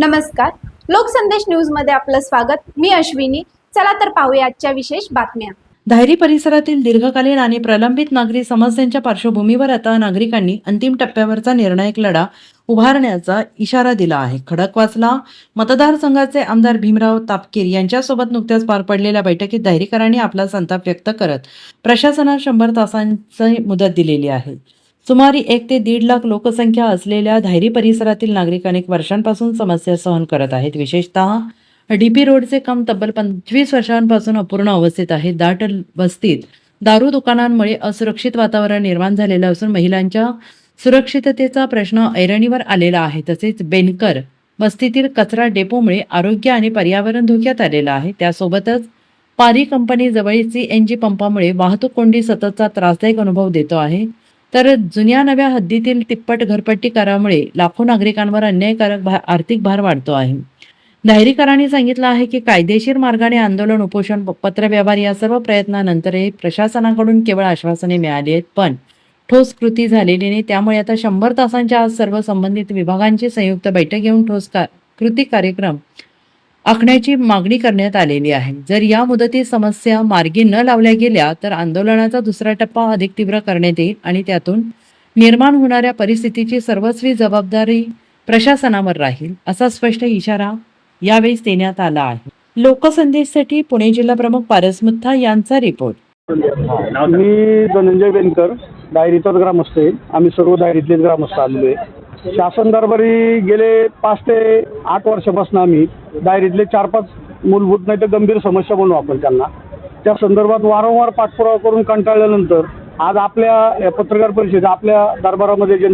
नमस्कार. लोकसंदेश न्यूजमध्ये आपलं स्वागत. मी अश्विनी. चला तर पाहूया आजच्या विशेष बातम्या. धायरी परिसरातील दीर्घकालीन आणि प्रलंबित नागरी समस्यांच्या पार्श्वभूमीवर आता नागरिकांनी अंतिम टप्प्यावरचा निर्णायक लढा उभारण्याचा इशारा दिला आहे. खडकवासला मतदारसंघाचे आमदार भीमराव तापकीर यांच्यासोबत नुकत्याच पार पडलेल्या बैठकीत धायरीकरांनी आपला संताप व्यक्त करत प्रशासनात शंभर तासांची मुदत दिलेली आहे. सुमारे एक ते दीड लाख लोकसंख्या असलेल्या धायरी परिसरातील नागरिक अनेक वर्षांपासून समस्या सहन करत आहेत. विशेषतः डीपी रोडचे काम तब्बल पंचवीस वर्षांपासून अपूर्ण अवस्थेत आहे. दाट वस्तीत दारू दुकानांमुळे असुरक्षित वातावरण निर्माण झालेलं असून महिलांच्या सुरक्षिततेचा प्रश्न ऐरणीवर आलेला आहे. तसेच बेनकर वस्तीतील कचरा डेपोमुळे आरोग्य आणि पर्यावरण धोक्यात आलेलं आहे. त्यासोबतच पारी कंपनी जवळील सी एन जी पंपामुळे वाहतूक कोंडी सततचा त्रासदायक अनुभव देतो आहे. तर जुन्या नव्या हद्दीतील तिप्पट घरपट्टी करामुळे लाखो नागरिकांवर अन्यायकारक भा आर्थिक भार वाढतो आहे. धायरीकरांनी सांगितलं आहे की कायदेशीर मार्गाने आंदोलन उपोषण पत्रव्यवहार या सर्व प्रयत्नानंतरही प्रशासनाकडून केवळ आश्वासने मिळाली आहेत पण ठोस कृती झालेली नाही. त्यामुळे आता शंभर तासांच्या आज सर्व संबंधित विभागांची संयुक्त बैठक घेऊन ठोस का कृती कार्यक्रम आखण्याची मागणी करण्यात आलेली आहे. जर या मुदतीत समस्या मार्गी न लावल्या गेल्या तर आंदोलनाचा दुसरा टप्पा अधिक तीव्र करण्यात येईल आणि त्यातून निर्माण होणाऱ्या परिस्थितीची सर्वस्वी जबाबदारी प्रशासनावर राहील असा स्पष्ट इशारा यावेळी देण्यात आला आहे. लोकसंदेशसाठी पुणे जिल्हा प्रमुख पारस मुथा यांचा रिपोर्ट. मी धनंजय बेनकर डायरीचाच ग्रामस्थ आहे. आम्ही सर्व डायरीतलेच ग्रामस्थ आलेलो आहे. शासन दरबारी गेले पाच ते आठ वर्षापासून आम्ही डायरीतले चार पाच मूलभूत नाही तर गंभीर समस्या म्हणू आपण त्यांना. त्या संदर्भात वारंवार पाठपुरावा करून कंटाळल्यानंतर आज आपल्या या पत्रकार परिषद आपल्या दरबारामध्ये जे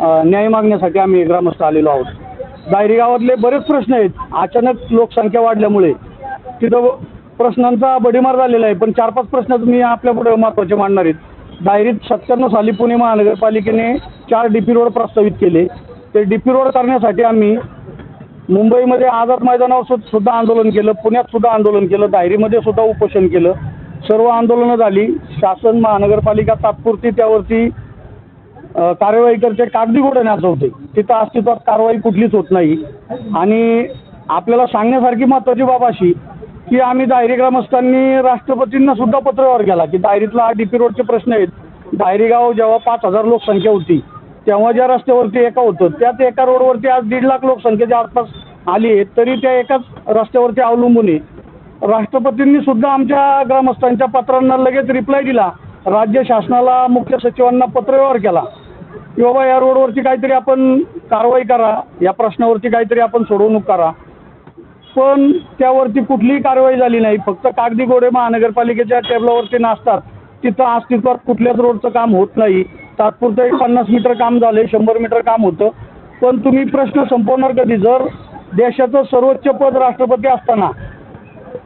न्याय मागण्यासाठी आम्ही ग्रामस्थ आलेलो आहोत. डायरी गावातले बरेच प्रश्न आहेत. अचानक लोकसंख्या वाढल्यामुळे तिथं प्रश्नांचा बडीमार झालेला आहे. पण चार पाच प्रश्न मी आपल्यापुढे महत्त्वाचे मांडणार आहेत. डायरीत सत्त्याण्णव साली पुणे महानगरपालिकेने चार डी पी रोड प्रस्तावित केले. ते डी पी रोड करण्यासाठी आम्ही मुंबईमध्ये आझाद मैदानावर सु- सुद्धा आंदोलन केलं पुण्यात सुद्धा आंदोलन केलं डायरीमध्ये सुद्धा उपोषण केलं. सर्व आंदोलनं झाली. शासन महानगरपालिका तात्पुरती त्यावरती कारवाई कार्यवाही करते. कागदी घोडे नाचवते तिथं अस्तित्वात कारवाई कुठलीच होत नाही. आणि आपल्याला सांगण्यासारखी महत्त्वाची बाब अशी की आम्ही डायरी ग्रामस्थांनी राष्ट्रपतींना सुद्धा पत्रव्यवहार केला की दायरीतला डी पी रोडचे प्रश्न आहेत. डायरी गाव जेव्हा पाच हजार लोकसंख्या होती तेव्हा ज्या रस्त्यावरती एका होतं त्याच एका रोडवरती आज दीड लाख लोकसंख्येच्या आसपास आली आहे तरी त्या एकाच रस्त्यावरती अवलंबून आहे. राष्ट्रपतींनी सुद्धा आमच्या ग्रामस्थांच्या पत्रांना लगेच रिप्लाय दिला. राज्य शासनाला मुख्य सचिवांना पत्रव्यवहार केला. की बाबा या रोडवरती काहीतरी आपण कारवाई करा या प्रश्नावरती काहीतरी आपण सोडवणूक करा. पण त्यावरती कुठलीही कारवाई झाली नाही. फक्त कागदी गोडे महानगरपालिकेच्या टेबलावरती नाचतात. तिथं अस्तित्वात कुठल्याच रोडचं काम होत नाही. तात्पुरतं एक पन्नास मीटर काम झाले शंभर मीटर काम होतं. पण तुम्ही प्रश्न संपवणार कधी? जर देशाचं सर्वोच्च पद राष्ट्रपती असताना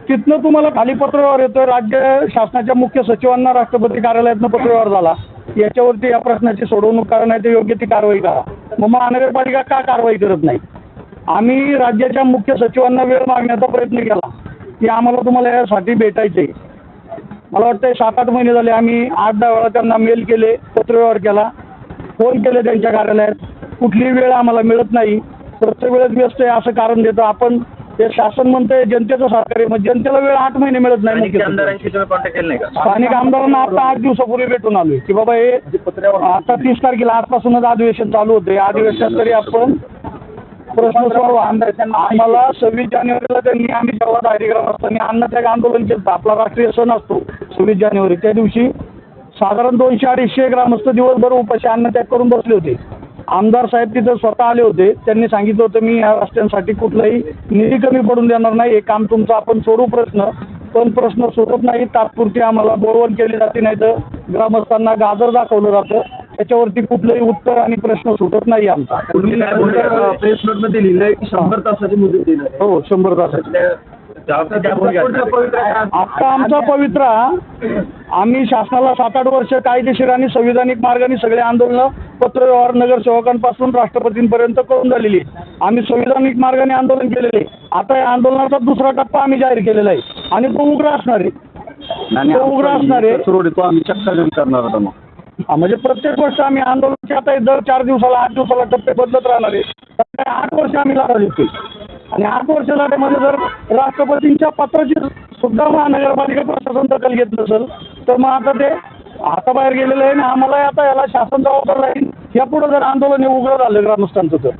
तिथनं तुम्हाला खाली पत्रव्यवहार येतोय राज्य शासनाच्या मुख्य सचिवांना राष्ट्रपती कार्यालयातनं पत्रव्यवहार झाला. याच्यावरती या प्रश्नाची सोडवणूक करा नाही तर योग्य ती कारवाई करा. मग महानगरपालिका का कारवाई करत नाही? आम्ही राज्याच्या मुख्य सचिवांना वेळ मागण्याचा प्रयत्न केला. की आम्हाला तुम्हाला यासाठी भेटायचं मला वाटतं सात आठ महिने झाले आम्ही आठ दहा वेळा त्यांना मेल केले पत्रव्यवहार केला. फोन केले त्यांच्या कार्यालयात. कुठलीही वेळ आम्हाला मिळत नाही. प्रत्येक वेळेस व्यस्त आहे असं कारण देतं. आपण ते शासन म्हणतंय जनतेचं सरकार आहे. मग जनतेला वेळ आठ महिने मिळत नाही स्थानिक आमदारांना आता आठ दिवसापूर्वी भेटून आलोय. की बाबा हे आता तीस तारखेला आजपासूनच अधिवेशन चालू होते अधिवेशनात तरी आपण प्रश्न सोडवा आम्हाला सव्वीस जानेवारीला त्यांनी आम्ही जेव्हा डायरीग्राम असताना अन्नत्याग आंदोलन केलं. आपला राष्ट्रीय सण असतो सव्वीस जानेवारी. त्या दिवशी साधारण दोनशे अडीचशे ग्रामस्थ दिवसभर उपाशी अन्नत्याग करून बसले होते. आमदार साहेब तिथं स्वतः आले होते. त्यांनी सांगितलं होतं मी या रस्त्यांसाठी कुठलाही निधी कमी पडून देणार नाही. हे काम तुमचं आपण सोडू प्रश्न. पण प्रश्न सुटत नाही. तात्पुरती आम्हाला बोळवण केली जाते. नाही तर ग्रामस्थांना गाजर दाखवलं जातं. त्याच्यावरती कुठलंही उत्तर आणि प्रश्न सुटत नाही आमचा काय प्रेस नोटमध्ये लिहिलंय की शंभर तासाची मुदत देणार आहे. हो शंभर तासाची. आता आमचा पवित्रा आम्ही शासनाला सात आठ वर्ष कायदेशीर आणि संविधानिक मार्गाने सगळे आंदोलनं पत्रव्यवहार नगरसेवकांपासून राष्ट्रपतींपर्यंत करून झालेली. आम्ही संविधानिक मार्गाने आंदोलन केलेले आहे. आता या आंदोलनाचा दुसरा टप्पा आम्ही जाहीर केलेला आहे आणि तो उग्र असणार आहे आणि तो उघडा असणार आहे. आम्ही चक्का करणार होता मग म्हणजे प्रत्येक वर्ष आम्ही आंदोलनाचे आता दर चार दिवसाला आठ दिवसाला टप्पे बदलत राहणार आहे आठ वर्ष आम्ही लढा देतो आणि आठ वर्ष लढ्यामध्ये जर राष्ट्रपतींच्या पत्राची सुद्धा महानगरपालिका प्रशासन दखल घेत नसेल तर मग आता ते हाताबाहेर गेलेलं आहे आणि आम्हाला आता याला शासन जबाबदार राहील यापुढे जर आंदोलन हे उघडं झालं ग्रामस्थांचं तर.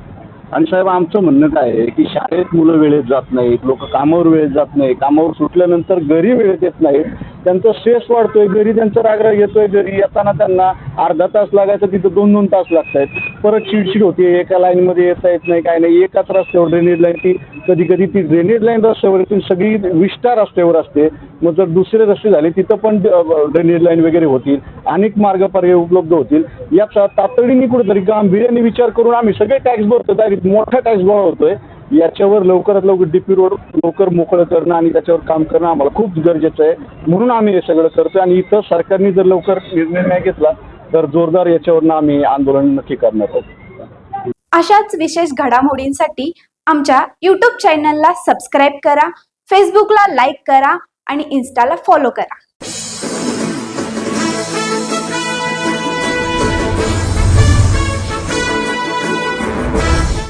आणि साहेब आमचं म्हणणं काय आहे की शाळेत मुलं वेळेत जात नाहीत लोक कामावर वेळेत जात नाही कामावर सुटल्यानंतर घरी वेळेत येत नाहीत. त्यांचा स्ट्रेस वाढतोय घरी त्यांचा रागराग येतोय घरी येताना त्यांना अर्धा तास लागायचा तिथं दोन दोन तास लागत आहेत परत चिडचिड होते एका लाईनमध्ये येता येत नाही काय नाही. एकाच रस्त्यावर ड्रेनेज लाईन ती कधी कधी ती ड्रेनेज लाईन रस्त्यावर येतील सगळी विस्टा रस्त्यावर असते. मग जर दुसरे रस्ते झाले तिथं पण ड्रेनेज लाईन वगैरे होतील अनेक मार्ग पर्याय उपलब्ध होतील. याचा तातडीने कुठेतरी गांभीर्याने विचार करून आम्ही सगळे टॅक्स भरतो डायरेक्ट मोठा टॅक्स गोळा होतोय याच्यावर लवकरात लवकर डीपी रोड लवकर मोकळं करणं आणि त्याच्यावर काम करणं आम्हाला खूप गरजेचं आहे. म्हणून आम्ही हे सगळं करतो आणि इथं सरकारने जर लवकर निर्णय नाही घेतला तर जोरदार याच्यावरनं आम्ही आंदोलन नक्की करणार आहोत. अशाच विशेष घडामोडींसाठी आमच्या यूट्यूब चॅनलला सबस्क्राईब करा फेसबुकला लाईक करा आणि इन्स्टाला फॉलो करा.